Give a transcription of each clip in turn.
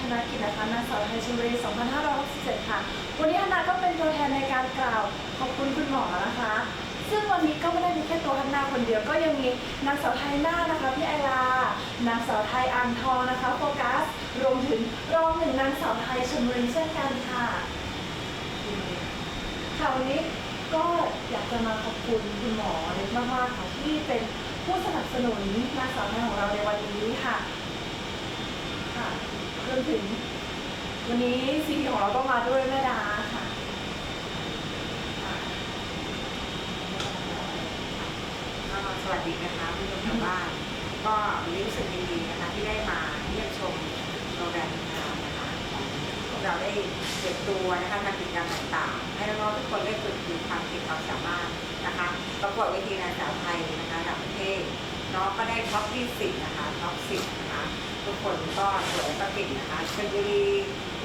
ธนกิจนะคะนางสาวไทยชลบุรี2567 ค่ะ วันนี้ฮันนาก็เป็นตัวแทนในการกล่าวขอบคุณคุณหมอนะคะ ซึ่งวันนี้ก็ไม่ได้มีแค่ตัวฮันนาคนเดียวก็ยังมีนางสาวไทยหน้านะคะพี่ไอลานางสาวไทยอ่างทองนะคะโฟกัสรวมถึงรองหนึ่งนางสาวไทยชลบุรีเช่นกันค่ะค่ะวันนี้ก็อยากจะมาขอบคุณคุณหมอเล็กมากๆค่ะที่เป็นผู้สนับสนุนนางสาวไทยของเราในวันนี้ รวมถึง วันนี้ซีพีของเราก็มาด้วยแม่ดาค่ะก็สวัสดีนะคะผู้ชมทางบ้าน ก็วันนี้รู้สึกยินดีนะคะที่ได้มาเยี่ยมชมโรงแรมงามนะคะพวกเราได้เก็บตัวนะคะทำกิจกรรมต่างๆ ให้น้องๆทุกคนได้ฝึกฝีความคิดความสามารถนะคะประกวดเวทีนางสาวไทยนะคะระดับประเทศน้องก็ได้ท็อปที่10นะคะท็อป10นะคะ ก็สวยก็เก่งนะคะชลบุรี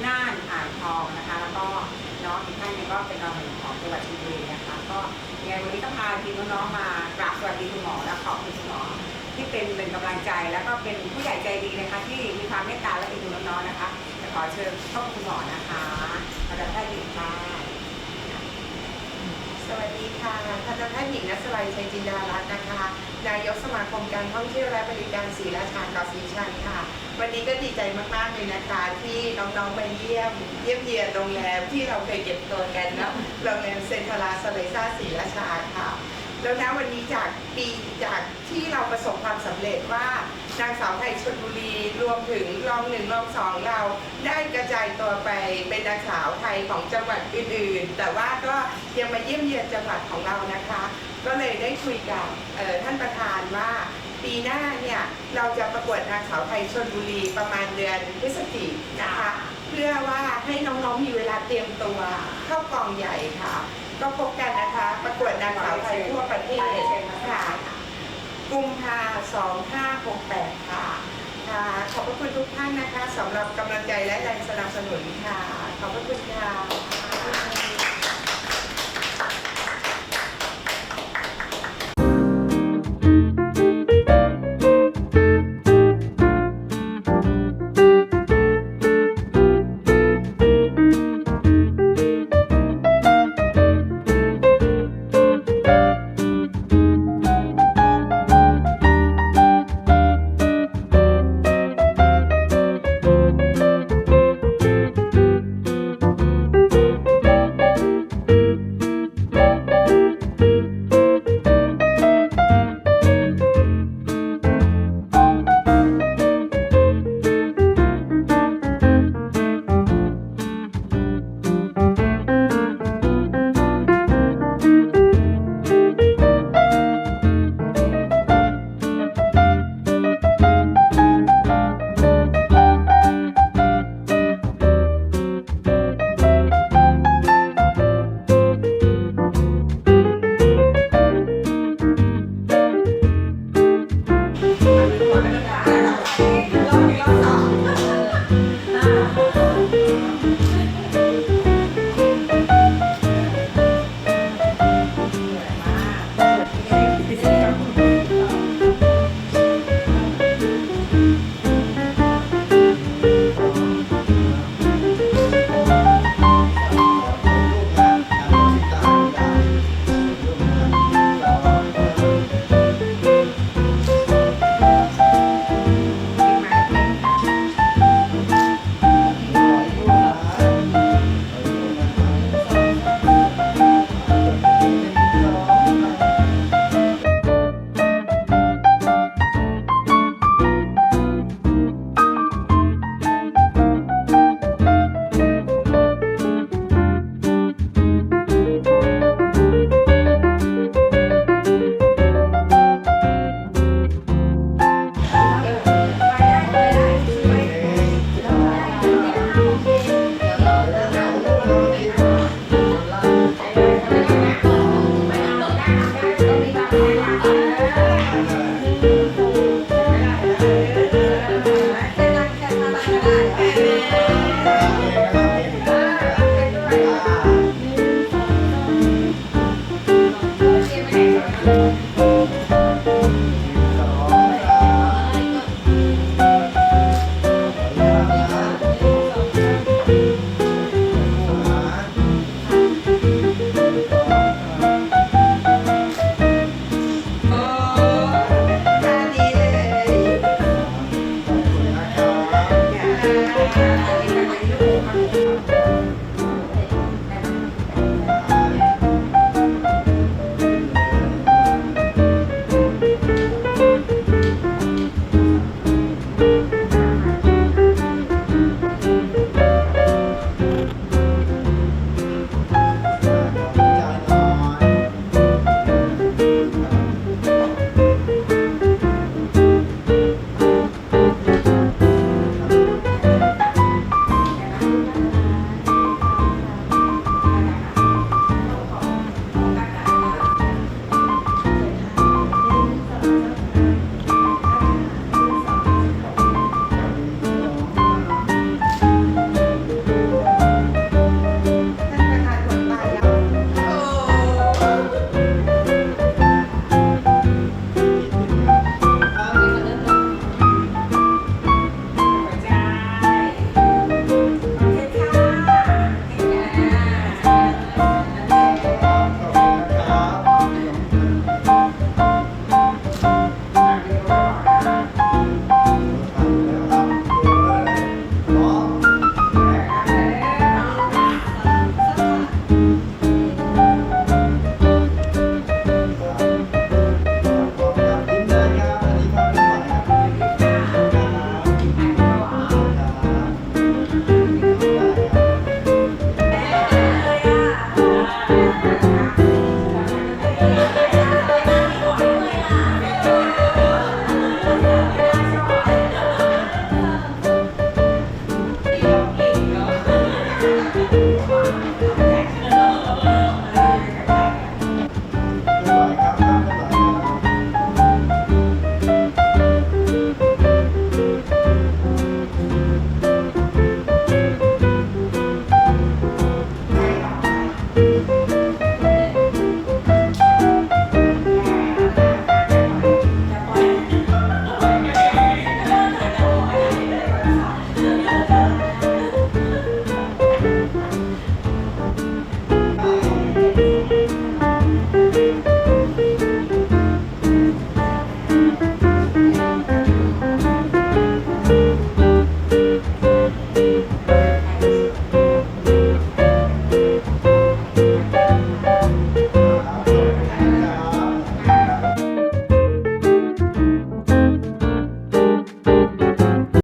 น่านอ่างทองนะคะ แล้วก็น้องอีกท่านหนึงก็เป็นรองหนึ่งของจังหวัดชลบุรีนะคะก็ยังไงวันนี้ก็พาทีมน้องๆมากราบสวัสดีคุณหมอและขอบคุณคุณหมอที่เป็นเป็นกำลังใจแล้วก็เป็นผู้ใหญ่ใจดีนะคะ ที่มีความเมตตาและเอ็นดูน้องๆนะคะจะขอเชิญพบคุณหมอนะคะอาจารย์แพทย์หญิงค่ะ สวัสดีค่ะทันตแพทย์หญิงนัสไลชัยจินดารัตน์นะคะ นายกสมาคมการท่องเที่ยวและบริการศรีราชาเกาะศรีชังค่ะ วันนี้ก็ดีใจมากๆเลยนะคะ ที่น้องๆมาเยี่ยม เยี่ยมเยียนโรงแรมที่เราเคยเก็บตัวกันเนาะโรงแรมเซนทรัลสเลซ่าศรีราชาค่ะ แล้วนะวันนี้จากปีจากที่เราประสบความสำเร็จว่านางสาวไทยชลบุรีรวมถึงรองหนึ่งรองสองเราได้กระจายตัวไปเป็นนางสาวไทยของจังหวัดอื่นๆ แต่ว่าก็ยังมาเยี่ยมเยียนจังหวัดของเรานะคะ ก็เลยได้คุยกับท่านประธานว่าปีหน้าเนี่ยเราจะประกวดนางสาวไทยชลบุรีประมาณเดือนพฤศจิกนะคะ เพื่อว่าให้น้องๆมีเวลาเตรียมตัวเข้ากองใหญ่ค่ะ ก็พบกันนะคะ ประกวดนางสาวไทยทั่วประเทศค่ะกุมภาสองห้าหกแปดค่ะค่ะ ขอบพระคุณทุกท่านนะคะสำหรับกำลังใจและแรงสนับสนุนค่ะ ขอบพระคุณค่ะ